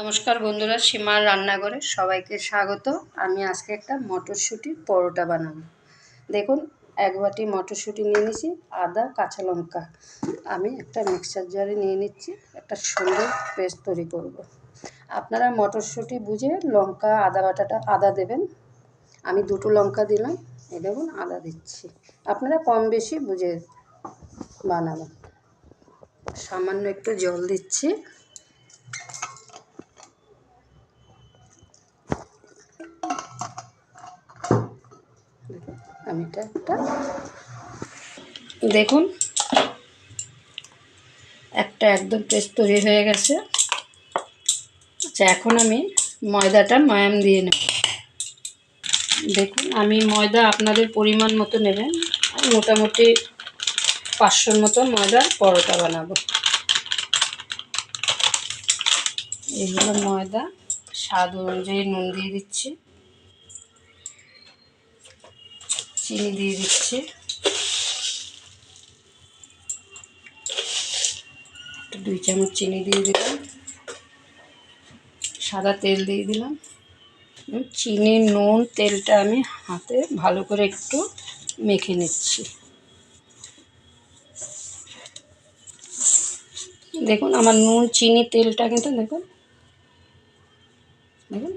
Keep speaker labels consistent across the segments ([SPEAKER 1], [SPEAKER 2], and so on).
[SPEAKER 1] নমস্কার বন্ধুরা, সীমার রান্নাঘরে সবাইকে স্বাগত। আমি আজকে একটা মটরশুঁটির পরোটা বানাবো। দেখুন, এক বাটি মটরশুঁটি নিয়ে নিচ্ছি আদা, কাঁচা লঙ্কা। আমি একটা মিক্সার জারে নিয়ে নিচ্ছি, একটা সুন্দর পেস্ট তৈরি করব। আপনারা মটরশুঁটি বুঝে লঙ্কা, আদা বাটাটা আদা দেবেন। আমি দুটো লঙ্কা দিলাম, এই দেখুন, আদা দিচ্ছি। আপনারা কম বেশি বুঝে বানাবেন। সামান্য একটু জল দিচ্ছি। আমি এটা একটা দেখুন, একটা একদম পেস্ট তৈরি হয়ে গেছে। আচ্ছা এখন আমি ময়দাটা ময়াম দিয়ে নেব। দেখুন, আমি ময়দা আপনাদের পরিমাণ মতো নেবেন। মোটামুটি পাঁচশোর মতো ময়দার পরোটা বানাবো। এগুলো ময়দা, স্বাদ অনুযায়ী নুন দিয়ে দিচ্ছি। চিনি দিয়ে দিচ্ছি। দুই চামচ চিনি দিয়ে দিলাম। সাদা তেল দিয়ে দিলাম। চিনি, নুন, তেলটা আমি হাতে ভালো করে একটু মেখে নিচ্ছি। দেখুন, আমার নুন, চিনি, তেলটা কিন্তু দেখুন। দেখুন।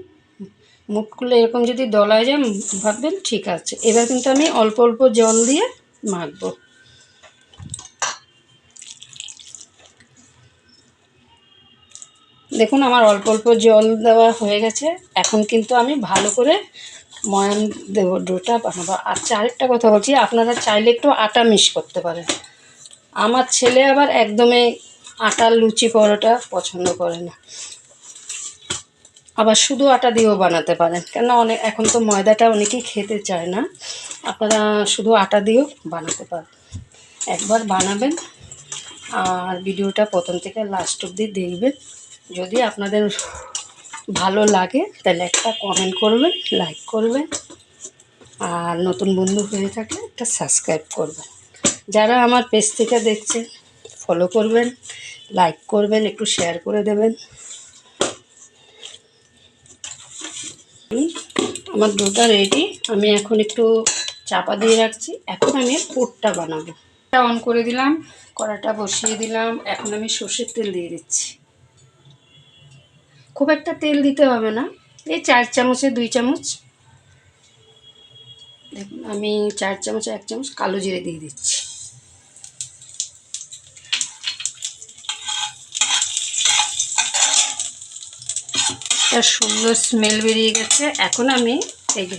[SPEAKER 1] মুখগুলো এরকম যদি দলায় যায় ভাববেন ঠিক আছে। এবার কিন্তু আমি অল্প অল্প জল দিয়ে মাখবো। দেখুন, আমার অল্প অল্প জল দেওয়া হয়ে গেছে। এখন কিন্তু আমি ভালো করে ময়ান দেবো, ডোটা বানাবো। আচ্ছা আরেকটা কথা বলছি, আপনারা চাইলে একটু আটা মিস করতে পারেন। আমার ছেলে আবার একদমই আটার লুচি, পরোটা পছন্দ করে না। আবার শুধু আটা দিয়েও বানাতে পারেন। কেন অনেক এখন তো ময়দাটা অনেকেই খেতে চায় না। আপনারা শুধু আটা দিয়েও বানাতে পারেন। একবার বানাবেন আর ভিডিওটা প্রথম থেকে লাস্ট অবধি দেখবেন। যদি আপনাদের ভালো লাগে, তাহলে একটা কমেন্ট করবেন লাইক করবেন। আর নতুন বন্ধু হয়ে থাকলে একটা সাবস্ক্রাইব করবেন। যারা আমার পেজ থেকে দেখছেন ফলো করবেন লাইক করবেন, একটু শেয়ার করে দেবেন। আমার ডোটা রেডি আমি এখন একটু চাপা দিয়ে রাখছি। এখন আমি পুরটা বানাবো। অন করে দিলাম, কড়াটা বসিয়ে দিলাম। এখন আমি সর্ষের তেল দিয়ে দিচ্ছি। খুব একটা তেল দিতে হবে না। এই চার চামচে দুই চামচ। দেখুন, আমি চার চামচে, এক চামচ কালো জিরে দিয়ে দিচ্ছি। একটা সুন্দর স্মেল বেরিয়ে গেছে। এখন আমি এই যে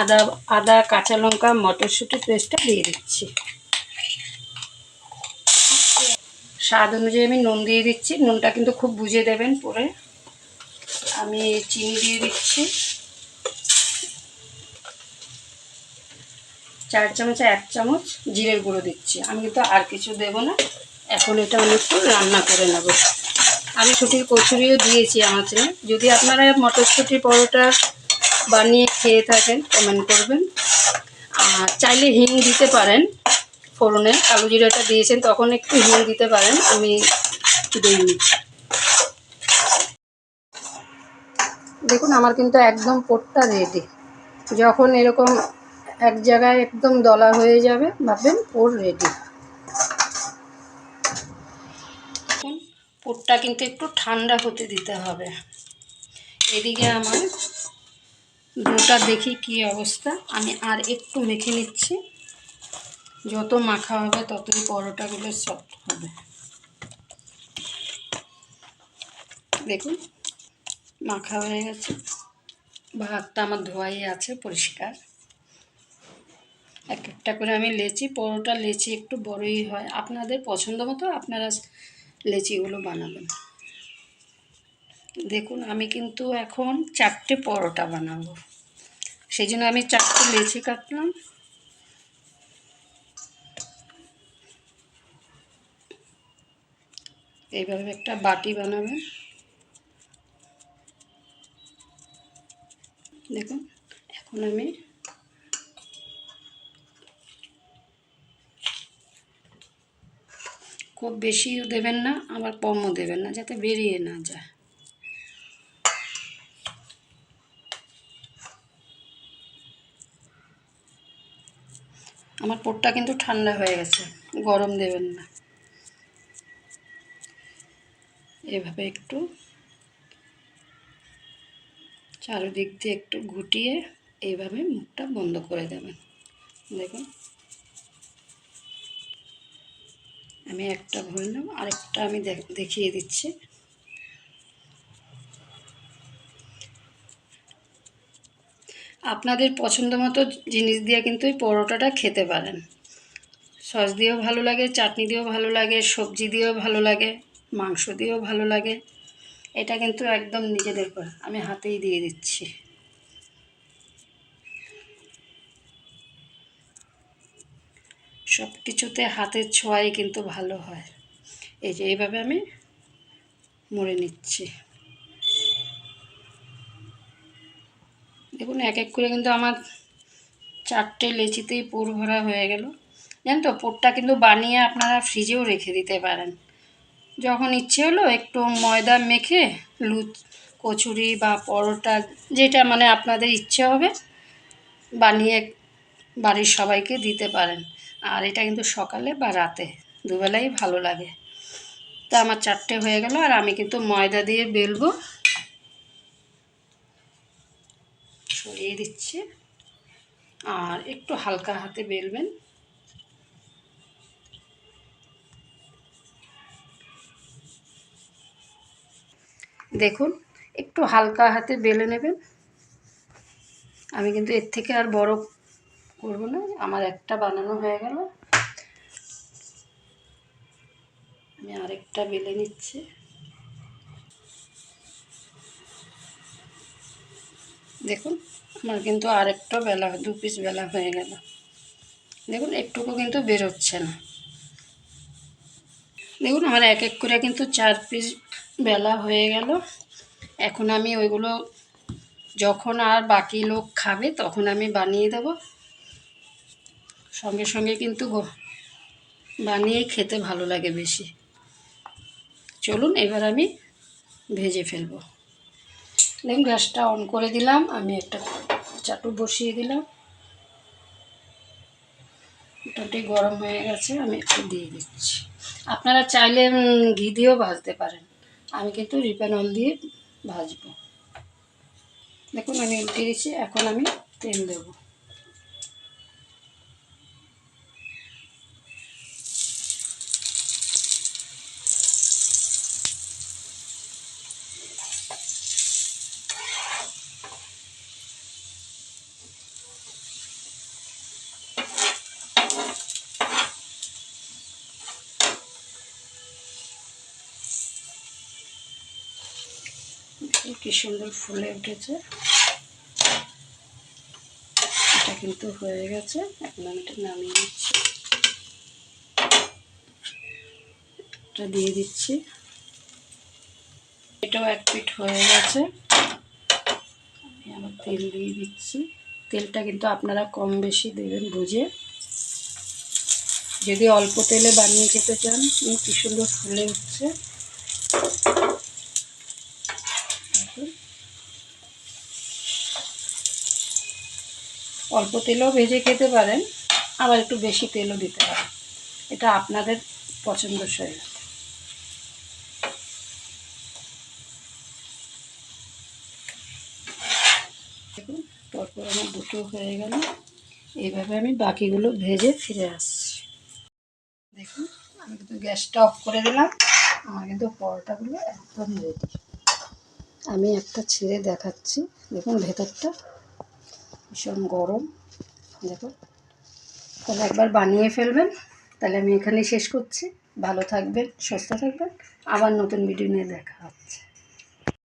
[SPEAKER 1] আদা আদা, কাঁচা লঙ্কা, মটরশুঁটি পেস্টটা দিয়ে দিচ্ছি। স্বাদ অনুযায়ী আমি নুন দিয়ে দিচ্ছি। নুনটা কিন্তু খুব বুঝে দেবেন পরে। আমি চিনি দিয়ে দিচ্ছি। চার চামচে, এক চামচ জিরের গুঁড়ো দিচ্ছি। আমি কিন্তু আর কিছু দেব না। এখন এটা আমি রান্না করে নেব। আমি ছুটির কচুরিও দিয়েছি আমার যদি আপনারা মটরশুঁটি পরোটা বানিয়ে খেয়ে থাকেন কমেন্ট করবেন। আর চাইলে হিং দিতে পারেন ফোড়নে। কালো জিরাটা দিয়েছেন, তখন একটু হিং দিতে পারেন, আমি দিইনি। দেখুন, আমার কিন্তু একদম পোটটা রেডি যখন এরকম এক জায়গায় একদম দলা হয়ে যাবে, ভাববেন পোর রেডি পোটটা কিন্তু একটু ঠান্ডা হতে দিতে হবে। এদিকে আমার দুটা দেখি কি অবস্থা। আমি আর একটু মেখে নিচ্ছি। যত মাখা হবে ততই পরোটাগুলো সফট হবে। দেখুন, মাখা হয়ে গেছে। ভাতটা আমার ধোয়াই আছে, পরিষ্কার। এক একটা করে আমি লেচি, পরোটা লেচি একটু বড়ই হয়। আপনাদের পছন্দ মতো আপনারা লেচিগুলো বানাবেন। দেখুন, আমি কিন্তু এখন চারটে পরোটা বানাবো। সেই জন্য আমি চারটে লেচি কাটলাম। এইভাবে একটা বাটি বানাবেন। দেখুন, এখন আমি খুব বেশিও দেবেন না, আবার কমও দেবেন না, যাতে বেরিয়ে না যায়। আমার পোটটা কিন্তু ঠান্ডা হয়ে গেছে, গরম দেবেন না। এভাবে একটু চারিদিক দিয়ে একটু ঘুটিয়ে এইভাবে মুখটা বন্ধ করে দেবেন। দেখুন। আমি একটা ভরলাম আরেকটা আমি দেখিয়ে দিচ্ছি। আপনাদের পছন্দ মতো জিনিস দিয়ে কিন্তু এই পরোটাটা খেতে পারেন। সস দিয়েও ভালো লাগে, চাটনি দিয়েও ভালো লাগে, সবজি দিয়েও ভালো লাগে, মাংস দিয়েও ভালো লাগে। এটা কিন্তু একদম নিজেদের পর আমি হাতেই দিয়ে দিচ্ছি। সব কিছুতে হাতের ছোঁয়াই কিন্তু ভালো হয়। এই যে এইভাবে আমি মুড়ে নিচ্ছি। দেখুন, এক এক করে কিন্তু আমার চারটে লেচিতেই পুর ভরা হয়ে গেল। জানেন তো, পুরটা কিন্তু বানিয়ে আপনারা ফ্রিজেও রেখে দিতে পারেন। যখন ইচ্ছে হলো একটু ময়দা মেখে লুচ, কচুরি বা পরোটা যেটা মানে আপনাদের ইচ্ছে হবে, বানিয়ে বাড়ির সবাইকে দিতে পারেন। আর এটা কিন্তু সকালে বা রাতে, দুবেলাই ভালো লাগে। তা আমার চারটে হয়ে গেল আর আমি কিন্তু ময়দা দিয়ে বেলবো। সরিয়ে দিচ্ছি। আর একটু হালকা হাতে বেলবেন। দেখুন, একটু হালকা হাতে বেলে নেবেন। আমি কিন্তু এর থেকে আর বড় করব না আমার একটা বানানো হয়ে গেল। আমি আরেকটা বেলে নিচ্ছি। দেখুন, আমার কিন্তু আরেকটা বেলা, দু পিস বেলা হয়ে গেল। দেখুন, একটুকু কিন্তু বেরোচ্ছে না। দেখুন, আমার এক এক করে কিন্তু চার পিস বেলা হয়ে গেল। এখন আমি ওইগুলো, যখন আর বাকি লোক খাবে, তখন আমি বানিয়ে দেব। সঙ্গে সঙ্গে কিন্তু বানিয়ে খেতে ভালো লাগে বেশি। চলুন, এবার আমি ভেজে ফেলব। দেখুন, গ্যাসটা অন করে দিলাম, আমি একটা চাটু বসিয়ে দিলাম। মোটামুটি গরম হয়ে গেছে, আমি একটু দিয়ে দিচ্ছি। আপনারা চাইলে ঘি দিয়েও ভাজতে পারেন। আমি কিন্তু অয়েল দিয়ে ভাজবো। দেখুন, আমি উল্টে দিচ্ছি, এখন আমি তেল দেবো। কি সুন্দর ফুলে উঠেছে। এটা কিন্তু হয়ে গেছে। এখন আমি এটা নামিয়ে দিচ্ছি এটা দিয়ে দিচ্ছি। এটাও এক পিট হয়ে গেছে। আমি আবার তেল দিয়ে দিচ্ছি। তেলটা কিন্তু আপনারা কম বেশি দেবেন বুঝে। যদি অল্প তেলে বানিয়ে খেতে চান কি সুন্দর ফুলে উঠছে। অল্প তেলেও ভেজে খেতে পারেন, আবার একটু বেশি তেলও দিতে পারেন। এটা আপনাদের পছন্দসই। দেখুন, পরপর আমার দুটো হয়ে গেল। এইভাবে আমি বাকিগুলো ভেজে ফিরে আসছি। দেখুন, আমি কিন্তু গ্যাসটা অফ করে দিলাম। আমার কিন্তু পরোটাগুলো একদম রেডি আমি একটা ছিঁড়ে দেখাচ্ছি। দেখুন, ভেতরটা ভীষণ গরম। দেখো, তাহলে একবার বানিয়ে ফেলবেন। তাহলে আমি এখানে শেষ করছি। ভালো থাকবেন, সুস্থ থাকবেন। আবার নতুন ভিডিও নিয়ে দেখা হচ্ছে।